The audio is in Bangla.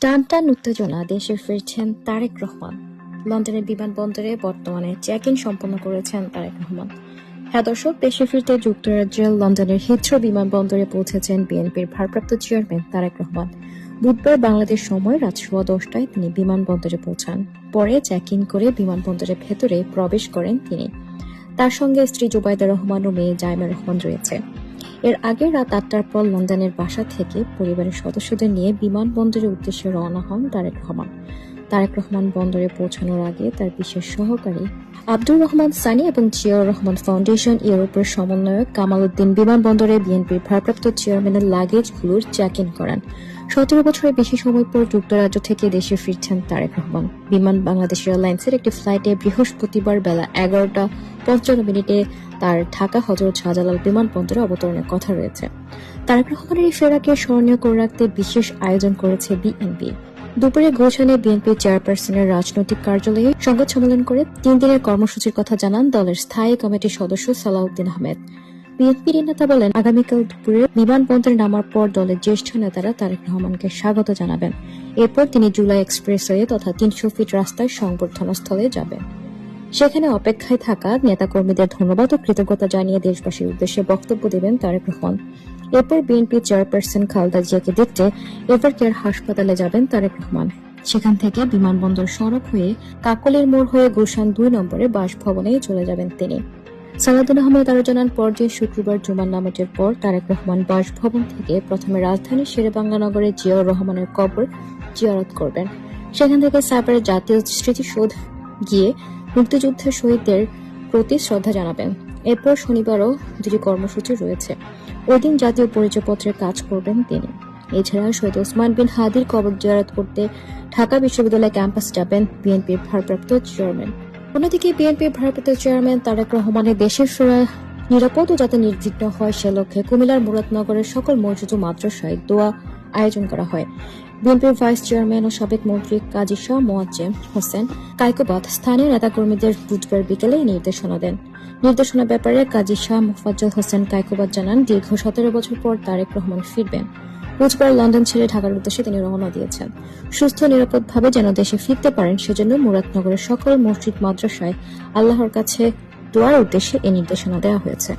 টান টান উত্তেজনা দেশে ফিরছেন তারেক রহমান। লন্ডনের বিমানবন্দরে বর্তমানে চেক ইন সম্পন্ন করেছেন তারেক রহমান। হ্যাঁ দর্শক, দেশে ফিরতে যুক্তরাজ্যের লন্ডনের হিথ্রো বিমানবন্দরে পৌঁছেছেন বিএনপির ভারপ্রাপ্ত চেয়ারম্যান তারেক রহমান। বুধবার বাংলাদেশ সময় রাত সোয়া দশটায় তিনি বিমানবন্দরে পৌঁছান। পরে চেক ইন করে বিমানবন্দরের ভেতরে প্রবেশ করেন তিনি। তার সঙ্গে স্ত্রী জুবাইদা রহমান ও মেয়ে জাইমা রহমান রয়েছে। এর আগে রাত আটটার পর লন্ডনের বাসা থেকে পরিবারের সদস্যদের নিয়ে বিমানবন্দরের উদ্দেশ্যে রওনা হন তারেক রহমান। তারেক রহমান বন্দরে পৌঁছানোর আগে তার বিশেষ সহকারী আব্দুর রহমান সানি এবং জিয়াউর রহমান ফাউন্ডেশন ইউরোপের সমন্বয়ক কামাল উদ্দিন বিমানবন্দরে বিএনপির ভারপ্রাপ্ত চেয়ারম্যানের লাগেজগুলোর চেক ইন করান। সতেরো বছরের বেশি সময় পর যুক্তরাজ্য থেকে দেশে ফিরছেন তারেক রহমান। বিমান বাংলাদেশ এয়ারলাইন্সের একটি ফ্লাইটে বৃহস্পতিবার বেলা এগারোটা পঞ্চান্ন মিনিটে তার ঢাকা হজরত শাহজালাল বিমানবন্দরে অবতরণের কথা রয়েছে। তারেক রহমানের এই ফেরাকে স্মরণীয় করে রাখতে বিশেষ আয়োজন করেছে বিএনপি। দুপুরে গুলশানে বিএনপি চেয়ারপারসনের রাজনৈতিক কার্যালয়ে সংবাদ সম্মেলন করে তিন দিনের কর্মসূচির কথা জানান দলের স্থায়ী কমিটির সদস্য সালাউদ্দিন আহমেদ। বিএনপির নেতা বলেন, আগামীকাল দুপুরে বিমানবন্দরে নামার পর দলের জ্যেষ্ঠ নেতারা তারেক রহমানকে স্বাগত জানাবেন। এরপর তিনি জুলাই এক্সপ্রেসওয়ে তথা তিনশো ফিট রাস্তায় সংবর্ধনা স্থলে যাবেন। সেখানে অপেক্ষায় থাকা নেতাকর্মীদের ধন্যবাদ ও কৃতজ্ঞতা জানিয়ে দেশবাসীর উদ্দেশ্যে বক্তব্য দেবেন তারেক রহমান। এরপর বিএনপি চেয়ারপারসন খালেদা জিয়াকে দেখতে এভার কেয়ার হাসপাতালে যাবেন তারেক রহমান। সেখান থেকে বিমানবন্দর সড়ক হয়ে কাকলের মোড় হয়ে গুলশান দুই নম্বরে বাসভবনে চলে যাবেন তিনি। সালাদুল আহমেদ আরও জানান পর্যায়ে শুক্রবার জুমার নামাজের পর তারেক রহমান বাসভবন থেকে প্রথমে রাজধানীর শেরেবাংলা নগরে জিয়াউর রহমানের কবর জিয়ারত করবেন। সেখান থেকে সাইবারের জাতীয় স্মৃতিসৌধ গিয়ে মুক্তিযুদ্ধের শহীদদের প্রতি শ্রদ্ধা জানাবেন। এরপর শনিবারও দুটি কর্মসূচি রয়েছে। ওই দিন জাতীয় পরিচয়পত্রের কাজ করবেন তিনি। এছাড়া শহীদ ওসমান বিন হাদির কবর জিয়ারত করতে ঢাকা বিশ্ববিদ্যালয় ক্যাম্পাস যাবেন বিএনপির ভারপ্রাপ্ত চেয়ারম্যান। অন্যদিকে বিএনপির ভারপ্রাপ্ত চেয়ারম্যান তারেক রহমানের দেশের ফেরা নিরাপদ ও যাতে নির্বিঘ্ন হয় সে লক্ষ্যে কুমিল্লার মুরাদনগরের সকল মসজিদ ও মাদ্রাসায় দোয়া আয়োজন করা হয়। বিএনপির ভাইস চেয়ারম্যান ও সাবেক মন্ত্রী কাজী শাহ মোয়াজ্জেম হোসেন কাইকোবাদ স্থানীয় নেতাকর্মীদের বুধবার বিকেলে নির্দেশনা দেন। নির্দেশনা ব্যাপারে কাজী শাহ মুফাজ্জল হোসেন কাইকোবাদ জানান, দীর্ঘ সতেরো বছর পর তারেক রহমান ফিরবেন। বুধবার লন্ডন ছেড়ে ঢাকার উদ্দেশ্যে তিনি রওনা দিয়েছেন। সুস্থ, নিরাপদভাবে যেন দেশে ফিরতে পারেন, সেজন্য মুরাদনগরের সকল মসজিদ, মাদ্রাসায় আল্লাহর কাছে দোয়ার উদ্দেশ্যে এই নির্দেশনা দেওয়া হয়েছে।